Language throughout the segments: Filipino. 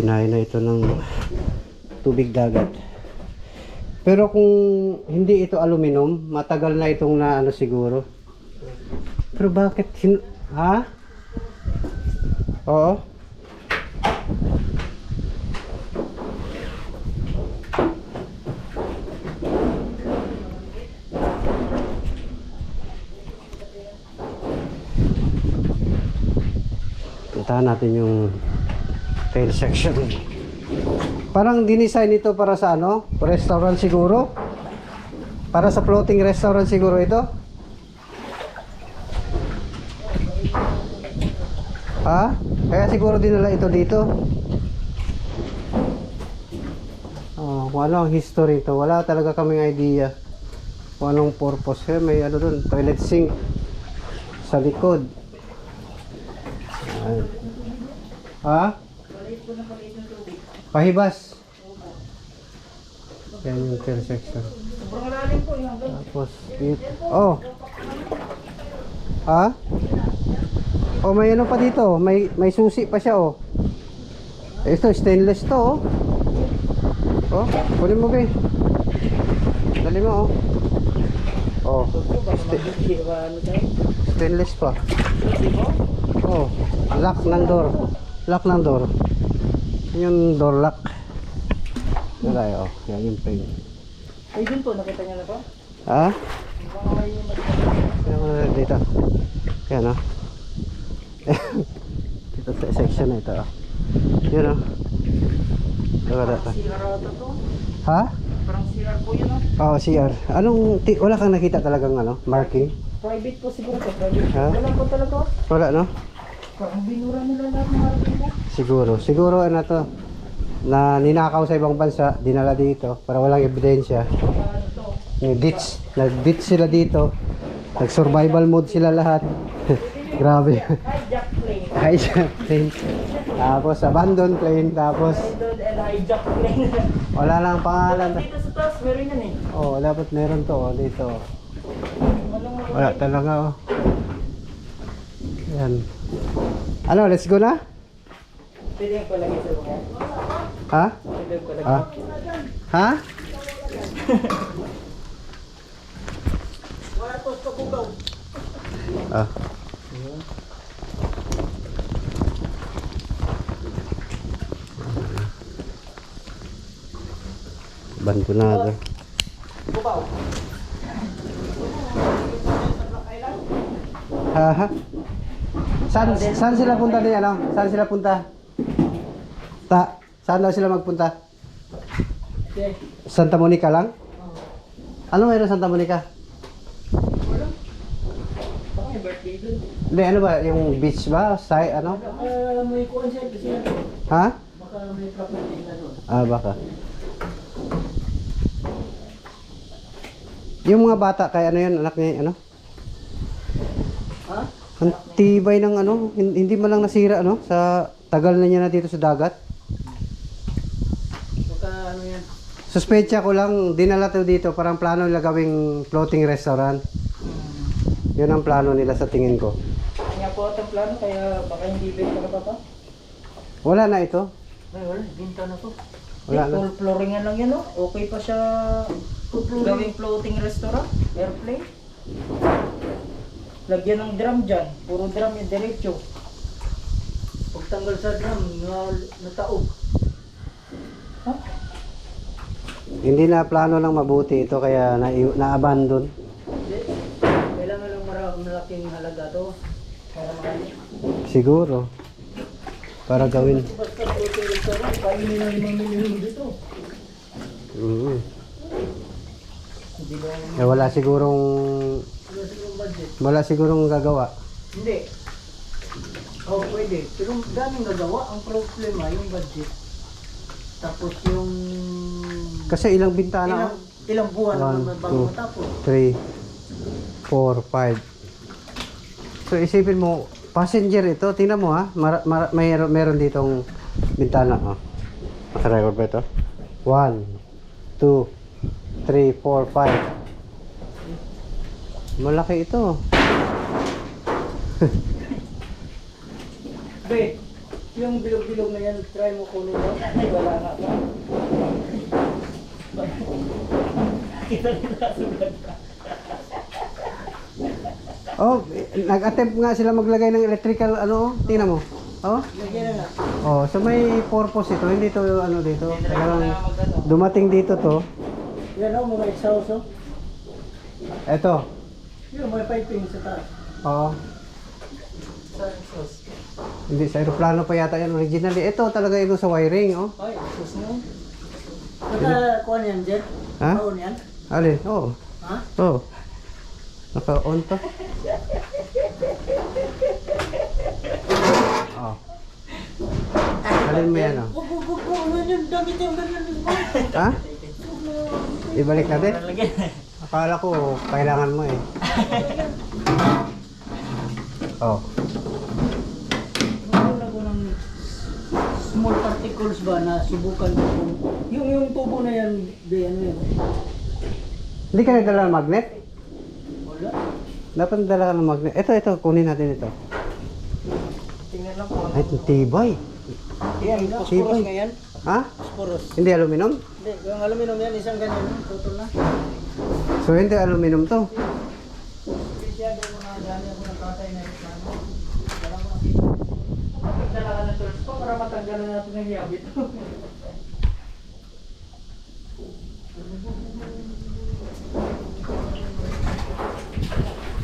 Kinain na ito ng tubig dagat. Pero kung hindi ito aluminum, matagal na itong na ano siguro. Pero bakit hin ha? Oo. Puntahan natin yung tail section. Parang dinisign ito para sa ano? Restaurant siguro? Para sa floating restaurant siguro ito? Ha? Kaya siguro dinala ito dito. Oh, kung ano ang history ito. Wala talaga kaming idea kung anong purpose. Eh, may ano dun, toilet sink sa likod. Ayan. Ha? Pahibas. Yan yung tail section. Tapos, it, oh. Ha? Oh, may ano pa dito. May may susi pa siya, oh. Ito, stainless to, oh. Oh, kunin mo, be. Dali mo, oh. Oh, stainless pa. Oh, lock ng door. Lock ng door. Yung door lock. Wala, oh. Yan yung frame. Ay, dun po, nakita niyo na po? Ha? Kaya mo na dito. Kaya no? dito sa section na ito. oh. Yun o. Diba? CR ata to. Ha? Parang CR po yun, oh. Oo, CR. Anong, wala kang nakita talagang ano, marking? Private po siguro to, private. Ha? Wala po talaga. oh. Wala no? Parang binura nila lahat ng marking mo. Siguro. Siguro ano to, na ninakaw sa ibang bansa, dinala dito para walang ebidensya. To? Yung ditch, sila dito. Nag-survival mode sila lahat. Grabe. Hijack plane. Hijack plane. Tapos abandon plane. Tapos Idol and hijack plane. wala lang pangalan. Dito sa taas, meron yan eh. Oh, dapat meron to oh, dito. Wala talaga oh. Yan. Ano, let's go na? Pwede ko lagi sa mga. Ha? Pwede ko lagi. Ha? Ha? Wala to sa kugaw. Ah. Bantunado. Kugaw. Ha ha? Saan, saan sila punta ni ano? Saan sila punta? Saan daw sila magpunta? Okay. Santa Monica lang? Ano mayroon Santa Monica? Baka may birthday dun. Hindi, ano ba? Yung beach ba? Say, ano? Baka may siya kasi Ha? baka may property na doon. Ah, baka. Yung mga bata, kaya ano yun, anak niya, ano? Ha? Ang tibay ng ano, hin- hindi man lang nasira, ano? Sa tagal na niya na dito sa dagat. Baka ano yan. Suspecha ko lang, dinala to dito, parang plano nila gawing floating restaurant. Yun ang plano nila sa tingin ko. Kanya po ang plano kaya baka hindi benta na pa pa. Wala na ito. Ay wala, binta na to. Wala na. Full flooring lang yan oh. Okay pa siya gawing floating restaurant, airplane. Lagyan ng drum dyan. Puro drum yung diretso. Pagtanggal sa drum, na, nataog. Ha? Hindi na plano lang mabuti ito, kaya na, na-abandon. Kailangan lang maraming malaking halaga to. Siguro. Para gawin. Basta floating restaurant, kainin ng 5 milyon dito. Mm. Ba Eh, wala sigurong wala sigurong gagawa. Hindi. Oh, pwede. Pero daming gagawa. Ang problema, yung budget. Tapos yung... Kasi ilang bintana? ilang, ilang buwan One, naman bago two. matapos. 3 4 5 So isipin mo, passenger ito, tingnan mo ha, mar, mar, mayroon, meron ditong bintana. Oh. Naka-record ba ito? 1 2 3 4 5 Malaki ito. Be, Yung bilog-bilog na yan, try mo kunin mo. Wala nga pa. Kita nila sa vlog ka. Oh, nag-attempt nga sila maglagay ng electrical ano, tingnan mo. Oh. Oh, so may purpose ito, hindi to ano dito. Talagang dumating dito to. Yan o, mga exhaust o. Eto. Yun, may piping sa taas. Oh, Sa exhaust. hindi sa aeroplano pa yata yan originally. Ito talaga ito sa wiring, oh. Ay, exhaust mo. Naka-kuha niyan, Jet? Ha? Kaon yan? Alin? Oh. Ha? Oh. Naka-on to. Oh. Alin mo yan, oh. Ha? Ibalik natin? Akala ko kailangan mo eh. Oh. Meron ako ng particles ba na subukan ko kung yung yung tubo na yan, di ano yan. Hindi ka nagdala ng magnet? Wala. Dapat nagdala ka ng magnet. Ito, ito. Kunin natin ito. Tingnan lang kung Ay, tibay. Yan, Tibay. phosphorus nga yan. Ha? Phosphorus. Hindi aluminum? Hindi, yung aluminum yan, isang ganyan, tutol na. So, hindi aluminum to. Masyado ko na dami ako ng katay na reklamo. Dala mo. Dala ka ng tools ko para matanggalan natin ng yabit.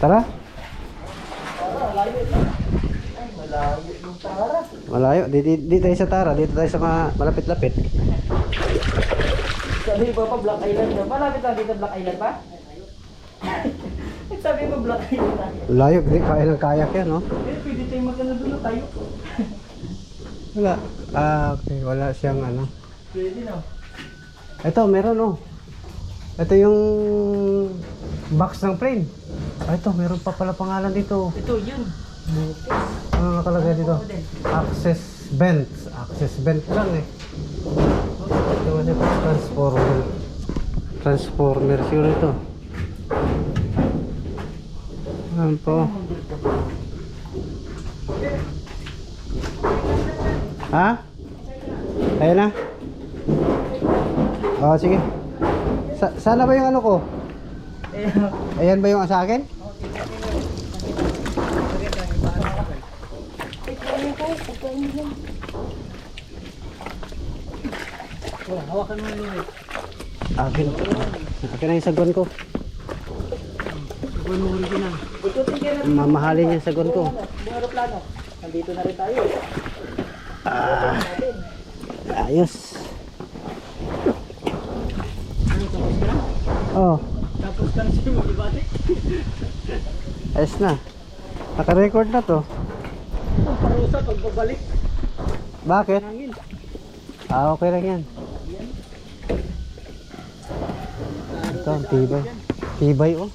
Tara. Malayo. Di, di, di tayo sa Tara. Dito tayo sa mga malapit-lapit. Sabi mo pa Black Island na. Malapit lang dito Black Island pa? Sabi mo Island na. Layo. Di, kaya ng kayak yan, no? Eh, pwede tayo magkano doon tayo. Wala. Ah, okay. Wala siyang ano. Pwede na. Ito, meron, oh. Ito yung box ng plane. Ah, ito, meron pa pala pangalan dito. Ito, yun. Ano nakalagay dito? Access vent. Access vent lang eh. Ito kasi transformer. Transformer siguro ito. Ano po? Ha? Ayan na? Oo, sige. Sa sana ba yung ano ko? Ayan ba yung sa akin? oh, hawakan mo lumit. Akin. Akin na yung sagon ko. Natin. Mamahalin yung sagon ko. Buong aeroplano. Nandito na rin tayo. Ah, ayos. Oh, Tapos ka na siya mag-ibati. ayos na. Naka-record na to. Ang parusa pagbabalik. Bakit? Ah, okay lang yan. Ito, ang tibay. Tibay, oh.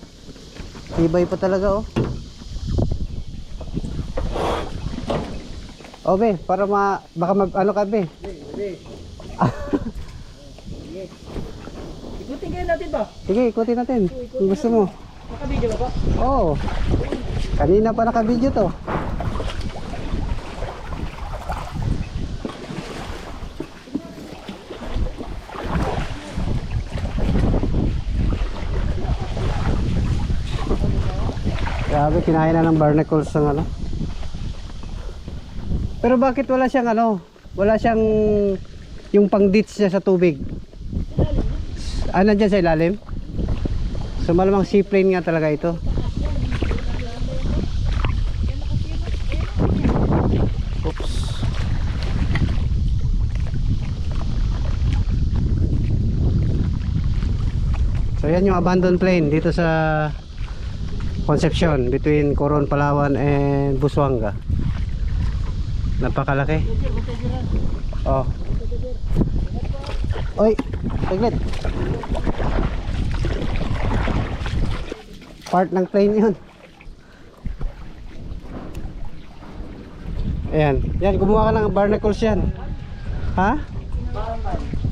Tibay pa talaga, oh. Oh, be, para ma... Baka mag... Ano ka, be? Ikutin kayo natin ba? Sige, ikutin natin. Kung gusto mo. Nakabidyo ba ba? Oo. Oh. Kanina pa naka-video to. Grabe, kinain na ng barnacles ng ano. Pero bakit wala siyang ano? Wala siyang yung pang ditch niya sa tubig. Ah, nandyan sa ilalim? So malamang seaplane nga talaga ito. So yan yung abandoned plane dito sa Concepcion between Coron, Palawan and Busuanga. Napakalaki. Oh. Oy, saglit. Part ng plane yun. Ayan. Yan, gumawa ka ng barnacles yan. Ha?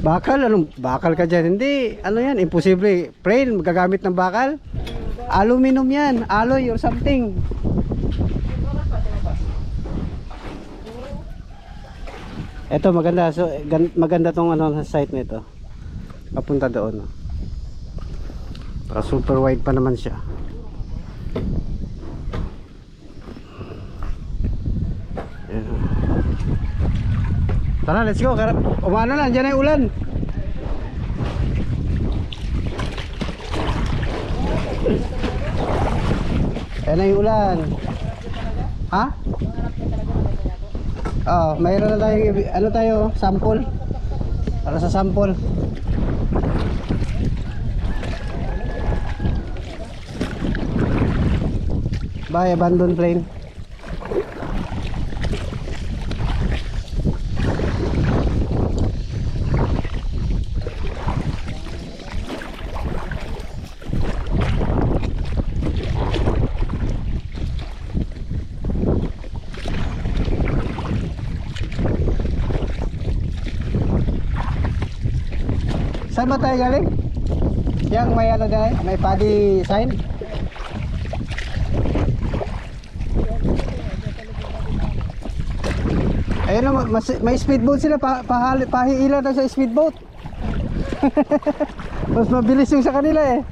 Bakal? Anong bakal ka dyan? Hindi. Ano yan? Imposible. Plane, magagamit ng bakal? Aluminum yan. Alloy or something. Ito maganda. So gan- maganda tong ano sa site nito. Papunta doon. Para super wide pa naman siya. Tara, let's go. Kara- Umano na, dyan yung ulan. Ayan na yung ulan. Ha? Oo, mayroon na ibi- ano tayo, sample. Para sa sample. Bye, abandoned plane. Saan ba tayo galing? Yang may ano dyan, may paddy sign? Ayun na, mas, may speedboat sila, pa, pahali, pahiila na sa speedboat. mas mabilis yung sa kanila eh.